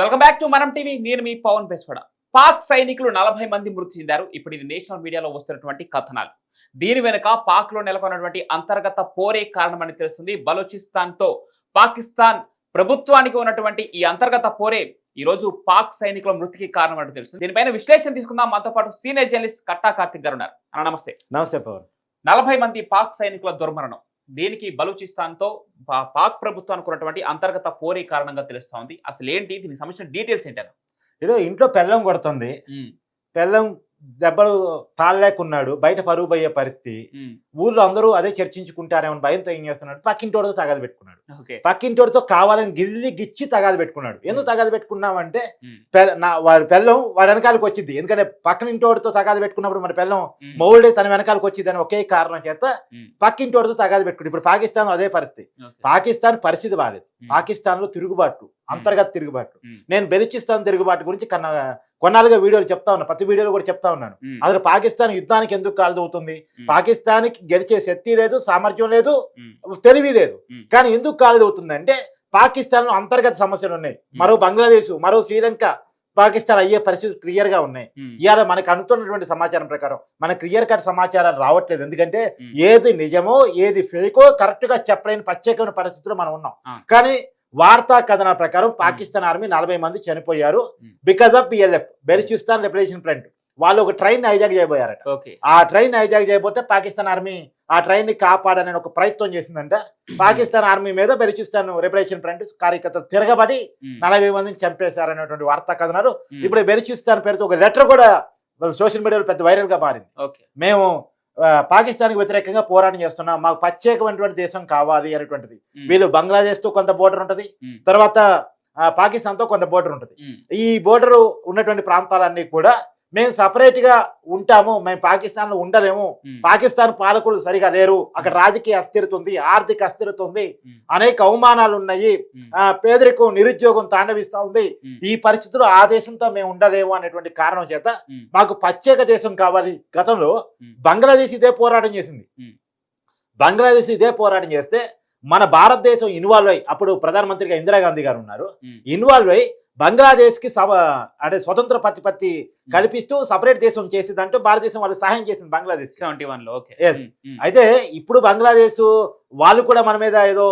Welcome back to మనం TV నేను మీ పవన్ బెస్వడ. పాక్ సైనికులు నలభై మంది మృతి చెందారు. ఇప్పుడు ఇది నేషనల్ మీడియాలో వస్తున్నటువంటి కథనాలు. దీని వెనుక పాక్లో నెలకొన్నటువంటి అంతర్గత పోరే కారణమని తెలుస్తుంది. బలూచిస్తాన్తో పాకిస్తాన్ ప్రభుత్వానికి ఉన్నటువంటి ఈ అంతర్గత పోరే ఈ రోజు పాక్ సైనికుల మృతికి కారణం అని తెలుస్తుంది. దీనిపైన విశ్లేషణ తీసుకుందాం. మనతో పాటు సీనియర్ జర్నలిస్ట్ కట్టా కార్తిక్ గారు ఉన్నారు. నమస్తే. నమస్తే పవన్. నలభై మంది పాక్ సైనికుల దుర్మరణం. దీనికి బలూచిస్తాన్తో పా- పాక్ ప్రభుత్వానికి ఉన్నటువంటి అంతర్గత పోరే కారణంగా తెలుస్తా ఉంది. అసలు ఏంటి దీనికి సంబంధించిన డీటెయిల్స్ ఏంటన్నా? ఇదో ఇంట్లో పెళ్ళం కొడుతుంది. పెళ్ళం దెబ్బలు తాళలేకున్నాడు బయట పరుగు పోయే పరిస్థితి. ఊర్లో అందరూ అదే చర్చించుకుంటారేమో భయంతో ఏం చేస్తున్నాడు? పక్కింటోడితో తగాదు పెట్టుకున్నాడు. పక్కింటోడితో కావాలని గిల్లి గిచ్చి తగాదు పెట్టుకున్నాడు. ఎందుకు తగాదు పెట్టుకున్నామంటే నా వాడి పెళ్ళం వాడి వెనకాలకు వచ్చింది ఎందుకంటే పక్కన ఇంటోడితో తగాదు పెట్టుకున్నప్పుడు మన పెళ్ళం ఉమ్, మౌడే తన వెనకాలకు వచ్చింది అని ఒకే కారణం చేత పక్కింటోడితో తగాదు పెట్టుకుంది ఇప్పుడు పాకిస్తాన్ అదే పరిస్థితి. పాకిస్తాన్ పరిస్థితి బాగాలేదు పాకిస్తాన్లో తిరుగుబాటు అంతర్గత తిరుగుబాటు. నేను బెలుచిస్తాన్ తిరుగుబాటు గురించి కన్నా కొన్నాళ్ళుగా వీడియోలు చెప్తా ఉన్నాను ప్రతి వీడియోలో కూడా చెప్తా ఉన్నాను. అసలు పాకిస్తాన్ యుద్ధానికి ఎందుకు కాలుదవుతుంది? ఉమ్, పాకిస్తాన్కి గెలిచే శక్తి లేదు సామర్థ్యం లేదు తెలివి లేదు. కానీ ఎందుకు కాలుదవుతుంది అంటే పాకిస్తాన్లో అంతర్గత సమస్యలు ఉన్నాయి. మరో బంగ్లాదేశ్ మరో శ్రీలంక పాకిస్తాన్ అయ్యే పరిస్థితి క్లియర్గా ఉన్నాయి. ఇవాళ మనకు అందుతున్నటువంటి సమాచారం ప్రకారం మన క్లియర్ కట్ సమాచారాలు రావట్లేదు. ఎందుకంటే ఏది నిజమో ఏది ఫేకో కరెక్ట్గా చెప్పలేని ప్రత్యేకమైన పరిస్థితిలో మనం ఉన్నాం. కానీ వార్తా కథనాల ప్రకారం పాకిస్తాన్ ఆర్మీ నలభై మంది చనిపోయారు. Because of BLF Balochistan liberation front. వాళ్ళు ఒక ట్రైన్ హైజాక్ చేయబోయారట. ఆ ట్రైన్ హైజాక్ చేయబోతే పాకిస్తాన్ ఆర్మీ ఆ ట్రైన్ని కాపాడనే ఒక ప్రయత్నం చేసిందంట. పాకిస్తాన్ ఆర్మీ మీద బెలుచిస్తాన్ లిబరేషన్ ఫ్రంట్ కార్యకర్తలు తిరగబడి నలభై మందిని చంపేశారనేటువంటి వార్తా కథనాలు. ఇప్పుడు బెలుచిస్తాన్ పేరుతో ఒక లెటర్ కూడా సోషల్ మీడియాలో పెద్ద వైరల్గా మారింది మేము పాకిస్తాన్కి వ్యతిరేకంగా పోరాటం చేస్తున్నాం. మాకు ప్రత్యేకమైనటువంటి దేశం కావాలి అనేటువంటిది. వీళ్ళు బంగ్లాదేశ్తో కొంత బోర్డర్ ఉంటది. తర్వాత పాకిస్తాన్తో కొంత బోర్డర్ ఉంటది. ఈ బోర్డర్ ఉన్నటువంటి ప్రాంతాలన్నీ కూడా మేము సపరేట్గా ఉంటాము మేము పాకిస్తాన్లో ఉండలేము పాకిస్తాన్ పాలకులు సరిగా లేరు. అక్కడ రాజకీయ అస్థిరత ఉంది ఆర్థిక అస్థిరత ఉంది. అనేక అవమానాలు ఉన్నాయి. పేదరికం నిరుద్యోగం తాండవిస్తా ఉంది. ఈ పరిస్థితుల్లో ఆ దేశంతో మేము ఉండలేము అనేటువంటి కారణం చేత మాకు ప్రత్యేక దేశం కావాలి. గతంలో. బంగ్లాదేశ్ ఇదే పోరాటం చేసింది. బంగ్లాదేశ్ ఇదే పోరాటం చేస్తే మన భారతదేశం ఇన్వాల్వ్ అయ్యి అప్పుడు ప్రధానమంత్రిగా ఇందిరాగాంధీ గారు ఉన్నారు. ఇన్వాల్వ్ అయ్యి బంగ్లాదేశ్కి సభ అంటే స్వతంత్ర ప్రతిపత్తి కల్పిస్తూ సపరేట్ దేశం చేసేదంటూ భారతదేశం వాళ్ళకి సహాయం చేసింది బంగ్లాదేశ్ 71 లో ఓకే. Yes. ఉమ్, ఉమ్, అయితే ఇప్పుడు బంగ్లాదేశ్ వాళ్ళు కూడా మన మీద ఏదో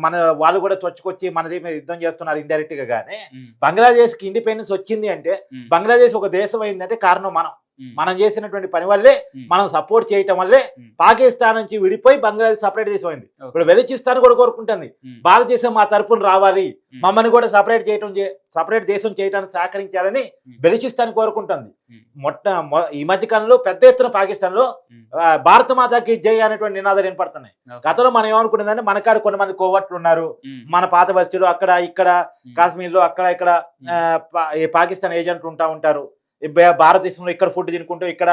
మన వాళ్ళు కూడా చొచ్చుకొచ్చి మన మీద యుద్ధం చేస్తున్నారు ఇండైరెక్ట్గా గానీ. ఉమ్, బంగ్లాదేశ్కి ఇండిపెండెన్స్ వచ్చింది అంటే బంగ్లాదేశ్ ఒక దేశం అయిందంటే కారణం మనం. మనం చేసినటువంటి పని వల్లే మనం సపోర్ట్ చేయటం వల్లే. పాకిస్తాన్ నుంచి విడిపోయి బంగ్లాదేశ్ సపరేట్ దేశం అయింది. ఓకే. ఇప్పుడు బెలుచిస్తాన్ కూడా కోరుకుంటుంది. భారతదేశం మా తరపున రావాలి. మమ్మల్ని కూడా సపరేట్ చేయటం సపరేట్ దేశం చేయడానికి సహకరించాలని. బెలుచిస్తాన్ కోరుకుంటుంది. మొట్ట మొ- ఈ మధ్య కాలంలో పెద్ద ఎత్తున పాకిస్తాన్లో భారత మాతాకి జై అనేటువంటి నినాదాలు వినపడుతున్నాయి. గతంలో మనం ఏమనుకునేదంటే మన కాడ కొంతమంది కోవట్లు ఉన్నారు. మన పాత బస్తీలు అక్కడ ఇక్కడ కాశ్మీర్లో అక్కడ ఇక్కడ పాకిస్తాన్ ఏజెంట్లు ఉంటా ఉంటారు. భారతదేశంలో ఇక్కడ ఫుడ్ తినుకుంటూ ఇక్కడ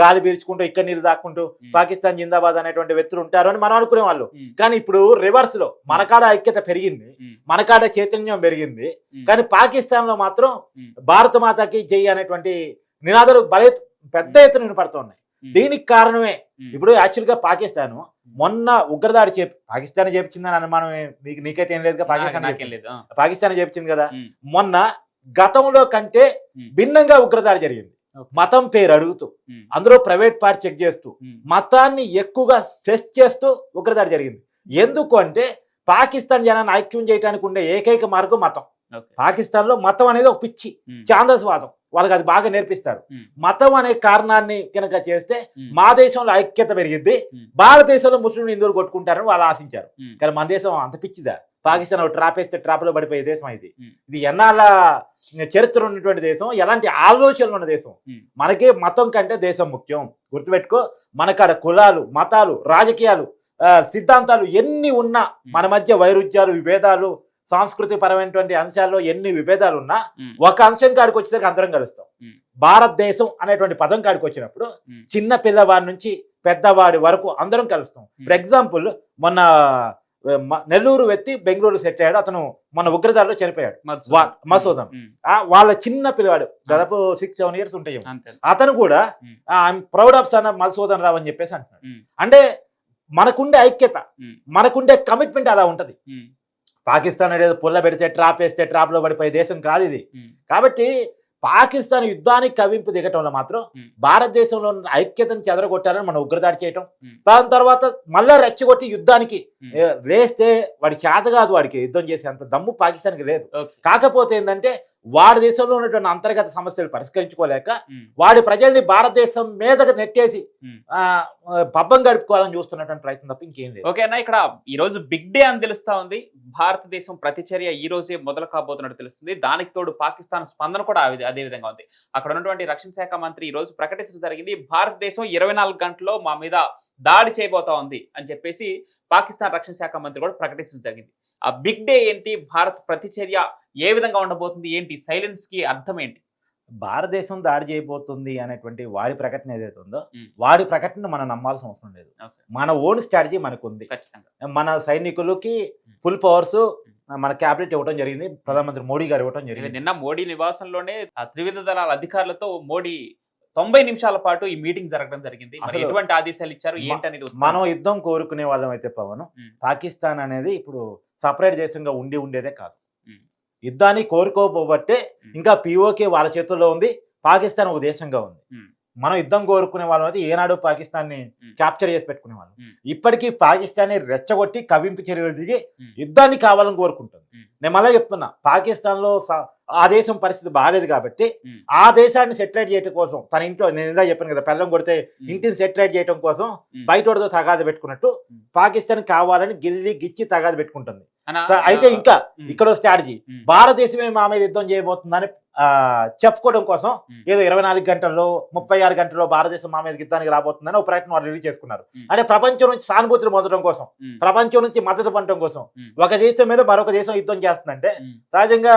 గాలి పీల్చుకుంటూ ఇక్కడ నీరు దాక్కుంటూ పాకిస్తాన్ జిందాబాద్ అనేటువంటి వ్యక్తులు ఉంటారు అని మనం అనుకునే వాళ్ళు. కానీ ఇప్పుడు రివర్స్లో మనకాడ ఐక్యత పెరిగింది మనకాడ చైతన్యం పెరిగింది. కానీ పాకిస్తాన్లో మాత్రం భారత మాతకి జై అనేటువంటి నినాదాలు బలే పెద్ద ఎత్తున వినపడుతున్నాయి దీనికి కారణమే ఇప్పుడు యాక్చువల్గా పాకిస్తాన్ మొన్న ఉగ్రదాడి చేపి పాకిస్తాన్ చేపించిందని అనుమానం నీకైతే ఏం లేదు పాకిస్తాన్ పాకిస్తాన్ చేపించింది కదా. మొన్న గతంలో కంటే భిన్నంగా ఉగ్రదాడి జరిగింది. మతం పేరు అడుగుతూ అందులో ప్రైవేట్ పార్ట్ చెక్ చేస్తూ మతాన్ని ఎక్కువగా ఫెస్ట్ చేస్తూ ఉగ్రదాడి జరిగింది. ఎందుకు అంటే పాకిస్తాన్ జనాన్ని ఐక్యం చేయడానికి ఉండే ఏకైక మార్గం మతం. పాకిస్తాన్లో మతం అనేది ఒక పిచ్చి ఛాందస్వాదం. వాళ్ళకి అది బాగా నేర్పిస్తారు. మతం అనే కారణాన్ని కనుక చేస్తే మా దేశంలో ఐక్యత పెరిగింది. భారతదేశంలో ముస్లింలు హిందువులు కొట్టుకుంటారని వాళ్ళు ఆశించారు. కానీ మన దేశం అంత పిచ్చిదా? పాకిస్తాన్ ట్రాప్ వేస్తే ట్రాప్లో పడిపోయే దేశం ఇది. ఇది ఎన్నాళ్ళ చరిత్ర ఉన్నటువంటి దేశం ఎలాంటి ఆలోచనలు ఉన్న దేశం. మనకి మతం కంటే దేశం ముఖ్యం. గుర్తుపెట్టుకో మనకాడ కులాలు మతాలు రాజకీయాలు సిద్ధాంతాలు ఎన్ని ఉన్నా మన మధ్య వైరుధ్యాలు విభేదాలు సాంస్కృతిక పరమైనటువంటి అంశాల్లో ఎన్ని విభేదాలు ఉన్నా ఒక అంశం కాడికి వచ్చేసరికి అందరం కలుస్తాం. భారతదేశం అనేటువంటి పదం కాడికి వచ్చినప్పుడు చిన్న పిల్లవాడి నుంచి పెద్దవాడి వరకు అందరం కలుస్తాం. ఫర్ ఎగ్జాంపుల్ మొన్న నెల్లూరు వ్యక్తి బెంగళూరు సెట్ అయ్యాడు. అతను మన ఉగ్రదాడిలో చనిపోయాడు. ఆ, వాళ్ళ చిన్న పిల్లవాడు. దాదాపు సిక్స్ సెవెన్ ఇయర్స్ ఉంటాయి అంతే. అతను కూడా. I'm proud of son Madhusudan Rao అని చెప్పేసి అంటున్నాడు. అంటే మనకుండే ఐక్యత మనకుండే కమిట్మెంట్ అలా ఉంటది. పాకిస్తాన్ అనేది పుల్ల పెడితే ట్రాప్ వేస్తే ట్రాప్లో పడిపోయే దేశం కాదు ఇది. కాబట్టి పాకిస్తాన్ యుద్ధానికి కవింపు దిగటంలో మాత్రం. భారతదేశంలో ఉన్న ఐక్యతను చెదరగొట్టారని మనం ఉగ్రదాడి చేయటం. దాని తర్వాత మళ్ళా రెచ్చగొట్టి యుద్ధానికి రేస్తే వాడి చేత కాదు వాడికి యుద్ధం చేసే అంత దమ్ము పాకిస్తాన్కి లేదు కాకపోతే ఏంటంటే వాడి దేశంలో ఉన్నటువంటి అంతర్గత సమస్యలు పరిష్కరించుకోలేక వాడి ప్రజల్ని భారతదేశం మీదకి నెట్టేసి పబ్బం గడుపుకోవాలని చూస్తున్నటువంటి ప్రయత్నం తప్ప ఇంకేం లేదు. ఓకే అన్న ఇక్కడ ఈ రోజు బిగ్ డే అని తెలుస్తా ఉంది. భారతదేశం ప్రతిచర్య ఈ రోజే మొదలు కాబోతున్నట్టు తెలుస్తుంది. దానికి తోడు పాకిస్తాన్ స్పందన కూడా అదే- అదే విధంగా ఉంది. అక్కడ ఉన్నటువంటి రక్షణ శాఖ మంత్రి ఈ రోజు ప్రకటించడం జరిగింది. భారతదేశం ఇరవై నాలుగు గంటల్లో మా మీద దాడి చేయబోతా ఉంది అని చెప్పేసి పాకిస్తాన్ రక్షణ శాఖ మంత్రి కూడా ప్రకటించడం జరిగింది. ఆ బిగ్ డే ఏంటి? భారత్ ప్రతిచర్య ఏ విధంగా ఉండబోతుంది? ఏంటి? సైలెన్స్కి అర్థం ఏంటి? భారతదేశం దాడి చేయబోతుంది అనేటువంటి వాడి ప్రకటన ఏదైతే ఉందో. వాడి ప్రకటన మనం నమ్మాల్సిన అవసరం లేదు. మన ఓన్ స్ట్రాటజీ మనకు ఉంది ఖచ్చితంగా. మన సైనికులకి ఫుల్ పవర్స్ మన క్యాబినెట్ ఇవ్వడం జరిగింది. ప్రధానమంత్రి మోడీ గారు ఇవ్వడం జరిగింది. నిన్న మోడీ నివాసంలోనే ఆ త్రివిధ దళాల అధికారులతో మోడీ తొంభై నిమిషాల పాటు ఈ మీటింగ్ జరగడం జరిగింది ఎటువంటి ఆదేశాలు ఇచ్చారు ఏంటనేది. మనం యుద్ధం కోరుకునే వాళ్ళం అయితే పవన్. పాకిస్తాన్ అనేది ఇప్పుడు సపరేట్ దేశంగా ఉండి ఉండేదే కాదు. యుద్ధాన్ని కోరుకోబట్టే. ఇంకా పిఓకే వాళ్ళ చేతుల్లో ఉంది పాకిస్తాన్ ఒక దేశంగా ఉంది. మనం యుద్ధం కోరుకునే వాళ్ళం అయితే ఏనాడు పాకిస్తాన్ని ఉమ్. క్యాప్చర్ చేసి పెట్టుకునే వాళ్ళం. ఇప్పటికీ పాకిస్తాన్ని రెచ్చగొట్టి కవింపు చర్యలు దిగి. యుద్ధాన్ని కావాలని కోరుకుంటుంది. నేను మళ్ళీ చెప్తున్నా పాకిస్తాన్లో స- ఆ దేశం పరిస్థితి బాగాలేదు కాబట్టి. ఆ దేశాన్ని సెటిలైట్ చేయడం కోసం తన ఇంట్లో నేను ఇందా చెప్పాను కదా పెళ్ళం కొడితే. ఇంటిని సెటిలైట్ చేయడం కోసం. బయటోడితో తగాద పెట్టుకున్నట్టు. పాకిస్తాన్ కావాలని గిల్లి గిచ్చి తగాద పెట్టుకుంటుంది అయితే ఇంకా. ఇక్కడ స్ట్రాటజీ. భారతదేశమే మా మీద యుద్ధం చేయబోతుందని చెప్పుకోవడం కోసం. ఏదో ఇరవై నాలుగు గంటల్లో ముప్పై ఆరు గంటల్లో భారతదేశం మా మీద యుద్ధానికి రాబోతుందని ఒక ప్రయత్నం వాళ్ళు రిలీజ్ చేసుకున్నారు. అంటే ప్రపంచం నుంచి సానుభూతిని పొందడం కోసం. ప్రపంచం నుంచి మద్దతు పొందడం కోసం. ఒక దేశం మీద మరొక దేశం యుద్ధం చేస్తుందంటే. సహజంగా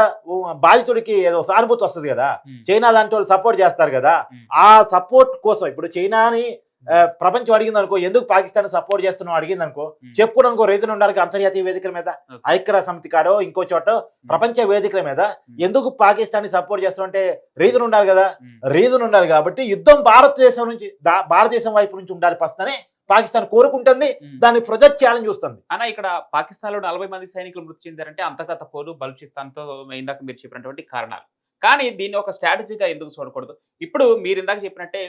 బాధితుడికి ఏదో సానుభూతి వస్తుంది కదా. చైనా లాంటి వాళ్ళు సపోర్ట్ చేస్తారు కదా. ఆ సపోర్ట్ కోసం ఇప్పుడు చైనాని ప్రపంచం అడిగింది అనుకో ఎందుకు పాకిస్తాన్ సపోర్ట్ చేస్తున్నావు అడిగింది అనుకో ఉమ్. చెప్పుకోవడానికి రీజన్ ఉండాలి అంతర్జాతీయ వేదికల మీద. ఐక్యరా సమితి కాడో ఇంకో చోట ప్రపంచ వేదికల మీద. ఎందుకు పాకిస్తాన్ సపోర్ట్ చేస్తున్నావు అంటే రీజన్ ఉండాలి కదా. రీజన్ ఉండాలి కాబట్టి యుద్ధం భారతదేశం నుంచి భారతదేశం వైపు నుంచి ఉండాలి ఫస్ట్ అని పాకిస్తాన్ కోరుకుంటుంది. దాన్ని ప్రొజెక్ట్ చేయాలని చూస్తుంది అన్న ఇక్కడ పాకిస్తాన్లో నలభై మంది సైనికులు మృతి చెందారంటే అంతర్గత పోరు బలుచిస్తాన్తో ఇందాక మీరు చెప్పినటువంటి కారణాలు కానీ దీన్ని ఒక స్ట్రాటజీగా ఎందుకు చూడకూడదు ఇప్పుడు మీరు ఇందాక చెప్పినట్టే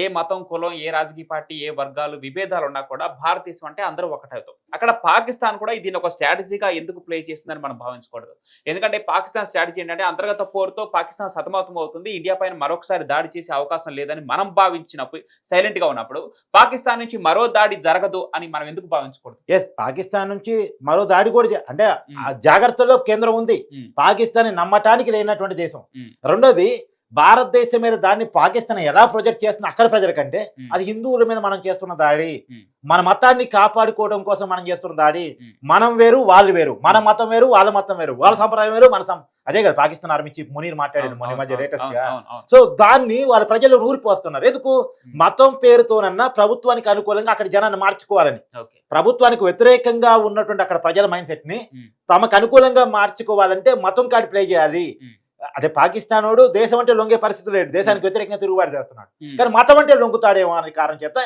ఏ మతం కులం ఏ రాజకీయ పార్టీ ఏ వర్గాలు విభేదాలు ఉన్నా కూడా భారతదేశం అంటే అందరూ ఒకటవుతాం. అక్కడ పాకిస్తాన్ కూడా దీన్ని ఒక స్ట్రాటజీగా ఎందుకు ప్లే చేస్తుందని మనం భావించకూడదు. ఎందుకంటే పాకిస్తాన్ స్ట్రాటజీ ఏంటంటే అంతర్గత పోరుతో పాకిస్తాన్ సతమతం అవుతుంది. ఇండియా పైన మరొకసారి దాడి చేసే అవకాశం లేదని మనం భావించినప్పుడు సైలెంట్గా ఉన్నప్పుడు పాకిస్తాన్ నుంచి మరో దాడి జరగదు అని మనం ఎందుకు భావించకూడదు? ఎస్ పాకిస్తాన్ నుంచి మరో దాడి కూడా అంటే జాగ్రత్తలో కేంద్రం ఉంది. పాకిస్తాన్ నమ్మటానికి లేనటువంటి దేశం. రెండోది భారతదేశం మీద దాన్ని పాకిస్తాన్ ఎలా ప్రొజెక్ట్ చేస్తుంది అక్కడ ప్రజల కంటే. అది హిందువుల మీద మనం చేస్తున్న దాడి. మన మతాన్ని కాపాడుకోవడం కోసం మనం చేస్తున్న దాడి. మనం వేరు వాళ్ళు వేరు మన మతం వేరు వాళ్ళ మతం వేరు వాళ్ళ సంప్రదాయం వేరు మన అదే కదా పాకిస్తాన్ ఆర్మీ చీఫ్ మునీర్ మాట్లాడాడు మొన్న మధ్య లేటెస్ట్గా. సో దాన్ని వాళ్ళ ప్రజలు నూరిపోస్తున్నారు ఎందుకు మతం పేరుతోనన్నా ప్రభుత్వానికి అనుకూలంగా అక్కడ జనాన్ని మార్చుకోవాలని ప్రభుత్వానికి వ్యతిరేకంగా ఉన్నటువంటి అక్కడ ప్రజల మైండ్ సెట్ని. తమకు అనుకూలంగా మార్చుకోవాలంటే మతం కార్డు ప్లే చేయాలి. అంటే పాకిస్తాన్ వాడు దేశం అంటే లొంగే పరిస్థితి లేదు దేశానికి వ్యతిరేకంగా తిరుగుబాటు చేస్తున్నాడు ఉమ్. కానీ మతం అంటే లొంగుతాడేమో అనే కారణం చేత.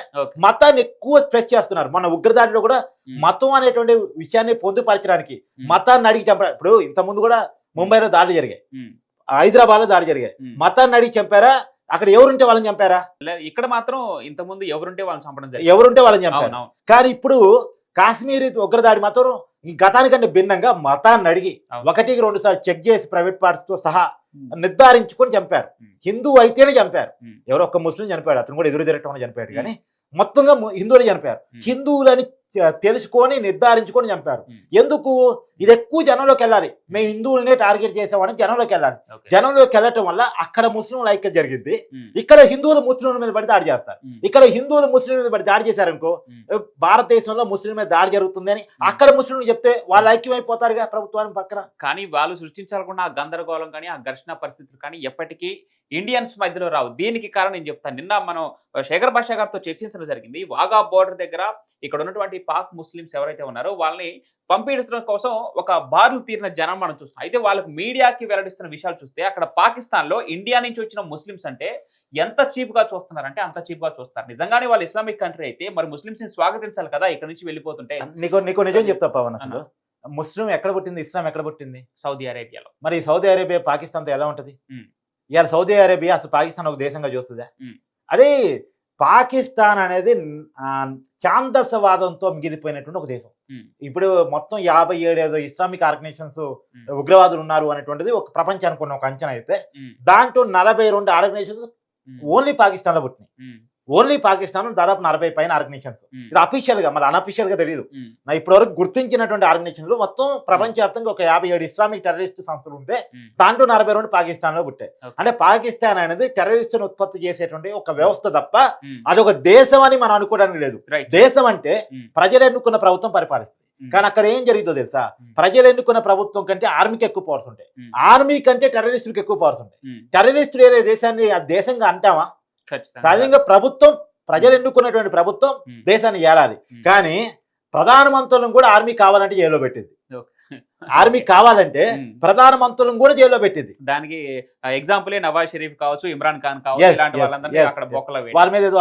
మతాన్ని ఎక్కువ స్ప్రెస్ చేస్తున్నారు మన ఉగ్రదాడిలో కూడా ఉమ్. మతం అనేటువంటి విషయాన్ని పొందుపరచడానికి. మతాన్ని అడిగి చంపారు ఇప్పుడు ఇంత ముందు కూడా ముంబైలో దాడులు జరిగాయి. హైదరాబాద్లో దాడి జరిగాయి. మతాన్ని అడిగి చంపారా అక్కడ ఎవరుంటే వాళ్ళని చంపారా ఇక్కడ మాత్రం ఇంతకుముందు ఎవరుంటే వాళ్ళని చంపడం జరిగింది ఎవరుంటే వాళ్ళని చంపారు. కానీ ఇప్పుడు కాశ్మీర్ ఉగ్రదాడి మాత్రం గతానికంటే భిన్నంగా మతాన్ని అడిగి. ఒకటికి రెండు సార్లు చెక్ చేసి ప్రైవేట్ పార్ట్స్తో సహా. నిర్ధారించుకొని చంపారు. హిందూ అయితేనే చంపారు. ఎవరో ఒక్క ముస్లిం చనిపోయాడు అతను కూడా ఎదురు తిరగటం చనిపోయాడు కానీ మొత్తంగా హిందువులు చనిపోయారు. హిందువులని తెలుసుకొని నిర్ధారించుకొని చంపారు. ఎందుకు? ఇది ఎక్కువ జనంలోకి వెళ్ళాలి. మేము హిందువులనే టార్గెట్ చేసామని జనంలోకి వెళ్ళాలి. జనంలోకి వెళ్ళటం వల్ల అక్కడ ముస్లింల ఐక్యత జరిగింది. ఇక్కడ హిందువులు ముస్లింల మీద పడి దాడి చేస్తారు. ఇక్కడ హిందువులు ముస్లింల మీద పడి దాడి చేశారనుకో. భారతదేశంలో ముస్లిం మీద దాడి జరుగుతుంది అని అక్కడ ముస్లింలు చెప్తే వాళ్ళు ఐక్యమైపోతారుగా ప్రభుత్వానికి పక్కన. కానీ వాళ్ళు సృష్టించాలనుకున్న ఆ గందరగోళం కానీ ఆ ఘర్షణ పరిస్థితులు కానీ ఎప్పటికీ ఇండియన్స్ మధ్యలో రావు. దీనికి కారణం నేను చెప్తాను. నిన్న మనం శేఖర్ భాషా గారితో చర్చించడం జరిగింది. వాగా బోర్డర్ దగ్గర ఇక్కడ ఉన్నటువంటి పాక్ ముస్లిమ్స్ ఎవరైతే ఉన్నారో వాళ్ళని పంపించడం కోసం ఒక బార్లు తీరిన జనం మనం చూస్తాం. అయితే వాళ్ళకి మీడియాకి వెల్లడిస్తున్న విషయాలు చూస్తే అక్కడ పాకిస్తాన్లో ఇండియా నుంచి వచ్చిన ముస్లిమ్స్ అంటే ఎంత చీప్గా చూస్తున్నారంటే అంత చీప్గా చూస్తారు. నిజంగానే వాళ్ళు ఇస్లామిక్ కంట్రీ అయితే మరి ముస్లిమ్స్ని స్వాగతించాలి కదా ఇక్కడ నుంచి వెళ్ళిపోతుంటే? నీకు నీకు నిజం చెప్తా పవన్ అసలు. ముస్లిం ఎక్కడ పుట్టింది? ఇస్లాం ఎక్కడ పుట్టింది? సౌదీ అరేబియాలో. మరి సౌదీ అరేబియా పాకిస్తాన్తో ఎలా ఉంటది. ఇవాళ సౌదీ అరేబియా అసలు పాకిస్తాన్ ఒక దేశంగా చూస్తుందా. అదే పాకిస్తాన్ అనేది ఛాందసవాదంతో మిగిలిపోయినటువంటి ఒక దేశం. ఇప్పుడు మొత్తం యాభై ఏడు ఏదో ఇస్లామిక్ ఆర్గనైజేషన్స్ ఉగ్రవాదులు ఉన్నారు అనేటువంటిది ఒక ప్రపంచానికి ఉన్న ఒక అంచనా అయితే దాంట్లో నలభై రెండు ఆర్గనైజేషన్స్ ఓన్లీ పాకిస్తాన్లో పుట్టినాయి ఓన్లీ పాకిస్తాన్ దాదాపు నలభై పైన ఆర్గనైజేషన్స్ ఇది అఫీషియల్గా మరి అనఫీషియల్గా తెలియదు నా ఇప్పటివరకు గుర్తించినటువంటి ఆర్గనైజేషన్లు మొత్తం ప్రపంచవ్యాప్తంగా ఒక యాభై ఏడు ఇస్లామిక్ టెర్రరిస్ట్ సంస్థలు ఉంటే. దాంట్లో నలభై రెండు పాకిస్తాన్లో పుట్టాయి. అంటే పాకిస్తాన్ అనేది టెర్రరిస్టును ఉత్పత్తి చేసేటువంటి ఒక వ్యవస్థ తప్ప ఉమ్, అదొక దేశం అని మనం అనుకోవడానికి లేదు. దేశం అంటే ప్రజలు ఎన్నుకున్న ప్రభుత్వం పరిపాలిస్తుంది. కానీ అక్కడ ఏం జరిగిందో తెలుసా. ప్రజలు ఎన్నుకున్న ప్రభుత్వం కంటే ఆర్మీకి ఎక్కువ పవర్స్ ఉంటాయి. ఆర్మీ కంటే టెర్రరిస్టులకు ఎక్కువ పవర్స్ ఉంటాయి. టెర్రరిస్టులు ఏదే దేశాన్ని ఆ దేశంగా అంటామా. సహజంగా ప్రభుత్వం ప్రజలు ఎన్నుకున్నటువంటి ప్రభుత్వం దేశాన్ని ఏలాలి. కానీ ప్రధానమంత్రులను కూడా ఆర్మీ కావాలంటే జైల్లో పెట్టింది. ఆర్మీ కావాలంటే ఉమ్. ప్రధానమంత్రులను కూడా జైల్లో పెట్టింది. దానికి ఎగ్జాంపుల్ నవాజ్ షరీఫ్ కావచ్చు ఇమ్రాన్ ఖాన్ కావచ్చు ఇలాంటి వాళ్ళందరినీ అక్కడ. బొక్కలో. వాళ్ళ మీద ఏదో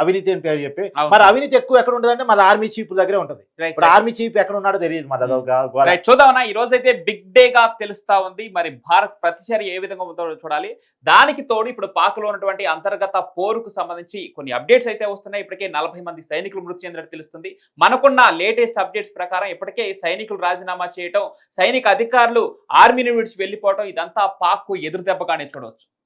అవినీతి అని పేరు చెప్పి. మరి అవినీతి ఎక్కువ ఎక్కడ ఉంటుందంటే మన ఆర్మీ చీఫ్ దగ్గరే ఉంటుంది. ఇప్పుడు. ఆర్మీ చీఫ్ ఎక్కడ ఉన్నాడో తెలియదు మరి అదొక చూద్దామన్నా ఈ రోజు అయితే బిగ్ డే గా తెలుస్తా ఉంది. మరి భారత్ ప్రతిచర్య ఏ విధంగా ఉందో చూడాలి. దానికి తోడు ఇప్పుడు పాక్లో ఉన్నటువంటి అంతర్గత పోరుకు సంబంధించి కొన్ని అప్డేట్స్ అయితే వస్తున్నాయి. ఇప్పటికే నలభై మంది సైనికులు మృతి చెందినట్టు తెలుస్తుంది. మనకున్న లేటెస్ట్ అప్డేట్స్ ప్రకారం ఇప్పటికే సైనికులు రాజీనామా చేయటం సైనిక అధికారులు ఆర్మీని విడిచి వెళ్ళిపోవటం ఇదంతా పాక్కు ఎదురుదెబ్బగానే ఎదురు దెబ్బగానే చూడవచ్చు.